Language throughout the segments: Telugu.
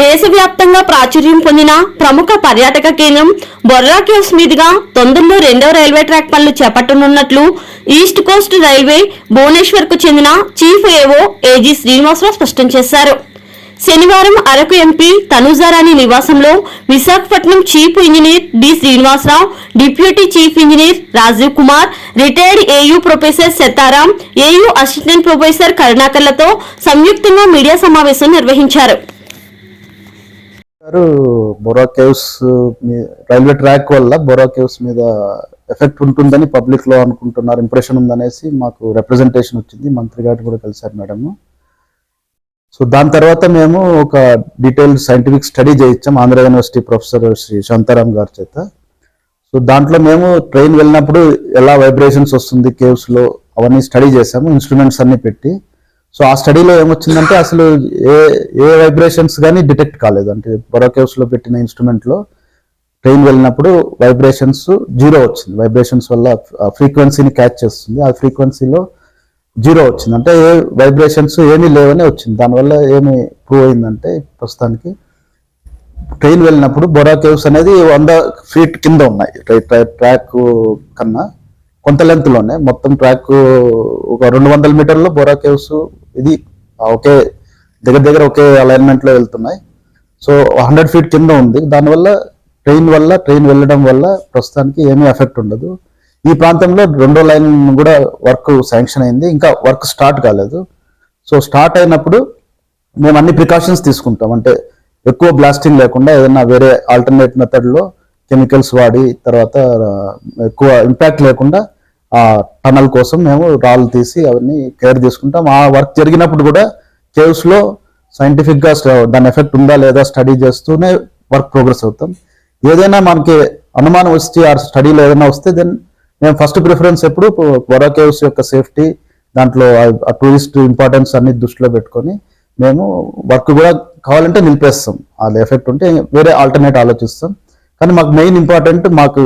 దేశవ్యాప్తంగా ప్రాచుర్యం పొందిన ప్రముఖ పర్యాటక కేంద్రం బొర్రా కేవ్స్ మీదుగా తొందరలో రెండవ రైల్వే ట్రాక్ పనులు చేపట్టనున్నట్లు ఈస్ట్ కోస్ట్ రైల్వే భువనేశ్వర్కు చెందిన చీఫ్ ఏవో ఏజీ శ్రీనివాసరావు స్పష్టం చేశారు. శనివారం అరకు ఎంపీ తనుజారాణి నివాసంలో Visakhapatnam chief engineer D Srinivasa Rao deputy chief engineer Rajeev Kumar retired AU professor Sattaram AU assistant professor కరుణాకర్లతో సంయుక్తంగా మీడియా సమావేశం నిర్వహించారు. గారు బొరా కేవ్స్ మీ- రైల్వే ట్రాక్ వల్ల బొరా కేవ్స్ మీద ఎఫెక్ట్ ఉంటుందని పబ్లిక్లో అనుకుంటున్నారు ఇంప్రెషన్ ఉందనేసి మాకు రిప్రజెంటేషన్ వచ్చింది మంత్రి గారు కూడా కలిశారు మేడం సో దాని తర్వాత మేము ఒక డీటెయిల్డ్ సైంటిఫిక్ స్టడీ చేయించాం ఆంధ్ర యూనివర్సిటీ ప్రొఫెసర్ శ్రీ శాంతారాం గారి చేత. సో దాంట్లో మేము ట్రైన్ వెళ్ళినప్పుడు ఎలా వైబ్రేషన్స్ వస్తుంది కేవ్స్లో అవన్నీ స్టడీ చేసాము ఇన్స్ట్రుమెంట్స్ అన్నీ పెట్టి సో ఆ స్టడీలో ఏమొచ్చిందంటే అసలు ఏ ఏ వైబ్రేషన్స్ కానీ డిటెక్ట్ కాలేదు. అంటే బొరా పెట్టిన ఇన్స్ట్రుమెంట్లో ట్రైన్ వెళ్ళినప్పుడు వైబ్రేషన్స్ జీరో వచ్చింది. వైబ్రేషన్స్ వల్ల ఫ్రీక్వెన్సీని క్యాచ్ చేస్తుంది. ఆ ఫ్రీక్వెన్సీలో జీరో వచ్చింది. అంటే ఏ వైబ్రేషన్స్ ఏమీ లేవనే వచ్చింది. దానివల్ల ఏమి ప్రూవ్ అయిందంటే ప్రస్తుతానికి ట్రైన్ వెళ్ళినప్పుడు బొరా కేవ్స్ అనేది వంద ఫీట్ కింద ఉన్నాయి. ట్రాక్ కన్నా కొంత లెంత్లోనే మొత్తం ట్రాక్ ఒక రెండు వందల మీటర్లో బొరా కేవ్స్ ఇది ఒకే దగ్గర దగ్గర ఒకే అలైన్మెంట్లో వెళ్తున్నాయి. సో హండ్రెడ్ ఫీట్ కింద ఉంది. దానివల్ల ట్రైన్ వల్ల ట్రైన్ వెళ్ళడం వల్ల ప్రస్తుతానికి ఏమీ ఎఫెక్ట్ ఉండదు. ఈ ప్రాంతంలో రెండో లైన్ కూడా వర్క్ శాంక్షన్ అయింది. ఇంకా వర్క్ స్టార్ట్ కాలేదు. సో స్టార్ట్ అయినప్పుడు మేము అన్ని ప్రికాషన్స్ తీసుకుంటాం. అంటే ఎక్కువ బ్లాస్టింగ్ లేకుండా ఏదైనా వేరే ఆల్టర్నేట్ మెథడ్లో కెమికల్స్ వాడి తర్వాత ఎక్కువ ఇంపాక్ట్ లేకుండా ఆ టనల్ కోసం మేము రాళ్ళు తీసి అవన్నీ కేర్ తీసుకుంటాం. ఆ వర్క్ జరిగినప్పుడు కూడా కేవ్స్లో సైంటిఫిక్గా దాని ఎఫెక్ట్ ఉందా లేదా స్టడీ చేస్తూనే వర్క్ ప్రోగ్రెస్ అవుతాం. ఏదైనా మనకి అనుమానం వచ్చి ఆ స్టడీలో ఏదైనా వస్తే దెన్ మేము ఫస్ట్ ప్రిఫరెన్స్ ఎప్పుడు బొరా కేవ్స్ యొక్క సేఫ్టీ దాంట్లో ఆ టూరిస్ట్ ఇంపార్టెన్స్ అన్ని దృష్టిలో పెట్టుకొని మేము వర్క్ కూడా కావాలంటే నిలిపేస్తాం. అది ఎఫెక్ట్ ఉంటే వేరే ఆల్టర్నేట్ ఆలోచిస్తాం. కానీ మాకు మెయిన్ ఇంపార్టెంట్ మాకు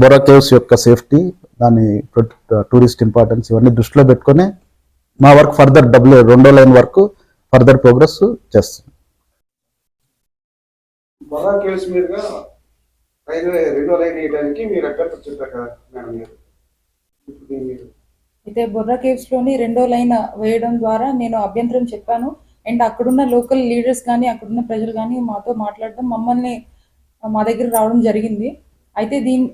బొరా కేవ్స్ యొక్క సేఫ్టీ దాని టూరిస్ట్ ఇంపార్టెన్స్ ఇవన్నీ దృష్టిలో పెట్టుకొని మా వర్క్ ఫర్దర్ డబుల్ రెండో లైన్ వర్క్ ఫర్దర్ ప్రోగ్రెస్ చేస్తాం బొరా కేవ్స్ మీదుగా రైల్వే రెండో లైన్ వేయడానికి మీరు అభ్యర్థన చెప్పారు కదా మేడం గారు ఇప్పుడు దీన్ని మీరు అయితే బొర్రా కేవ్స్లోని రెండో లైన్ వేయడం ద్వారా నేను అభ్యంతరం చెప్పాను. అండ్ అక్కడున్న లోకల్ లీడర్స్ కానీ అక్కడున్న ప్రజలు కానీ మాతో మాట్లాడడం మమ్మల్ని మా దగ్గర రావడం జరిగింది. అయితే దీని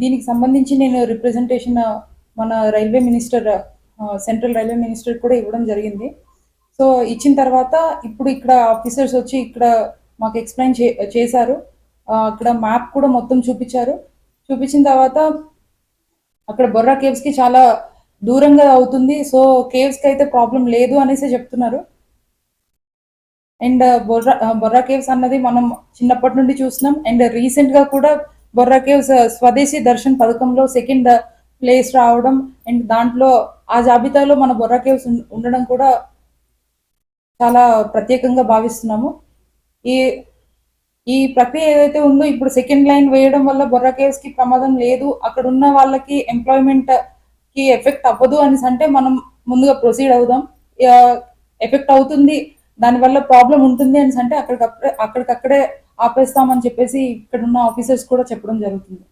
దీనికి సంబంధించి నేను రిప్రజెంటేషన్ మన railway minister central railway minister కూడా ఇవ్వడం జరిగింది. సో ఇచ్చిన తర్వాత ఇప్పుడు ఇక్కడ ఆఫీసర్స్ వచ్చి ఇక్కడ మాకు ఎక్స్ప్లెయిన్ చే చేశారు. అక్కడ మ్యాప్ కూడా మొత్తం చూపించారు. చూపించిన తర్వాత అక్కడ బొర్రా కేవ్స్కి చాలా దూరంగా అవుతుంది. సో కేవ్స్కి అయితే ప్రాబ్లం లేదు అనేసి చెప్తున్నారు. అండ్ బొర్రా బొర్రా కేవ్స్ అన్నది మనం చిన్నప్పటి నుండి చూస్తున్నాం. అండ్ రీసెంట్గా కూడా బొర్రాకేవ్స్ స్వదేశీ దర్శన్ పథకంలో సెకండ్ ప్లేస్ రావడం అండ్ దాంట్లో ఆ జాబితాలో మన బొర్రా కేవ్స్ ఉండడం కూడా చాలా ప్రత్యేకంగా భావిస్తున్నాము. ఈ ఈ ప్రక్రియ ఏదైతే ఉందో ఇప్పుడు సెకండ్ లైన్ వేయడం వల్ల బొర్రా కేవ్స్కి ప్రమాదం లేదు. అక్కడ ఉన్న వాళ్ళకి ఎంప్లాయ్మెంట్కి ఎఫెక్ట్ అవ్వదు అనేసి అంటే మనం ముందుగా ప్రొసీడ్ అవుదాం. ఎఫెక్ట్ అవుతుంది. దానివల్ల ప్రాబ్లం ఉంటుంది అనేసి అంటే అక్కడికప్పుడే అక్కడికక్కడే ఆపేస్తామని చెప్పేసి ఇక్కడ ఉన్న ఆఫీసర్స్ కూడా చెప్పడం జరుగుతుంది.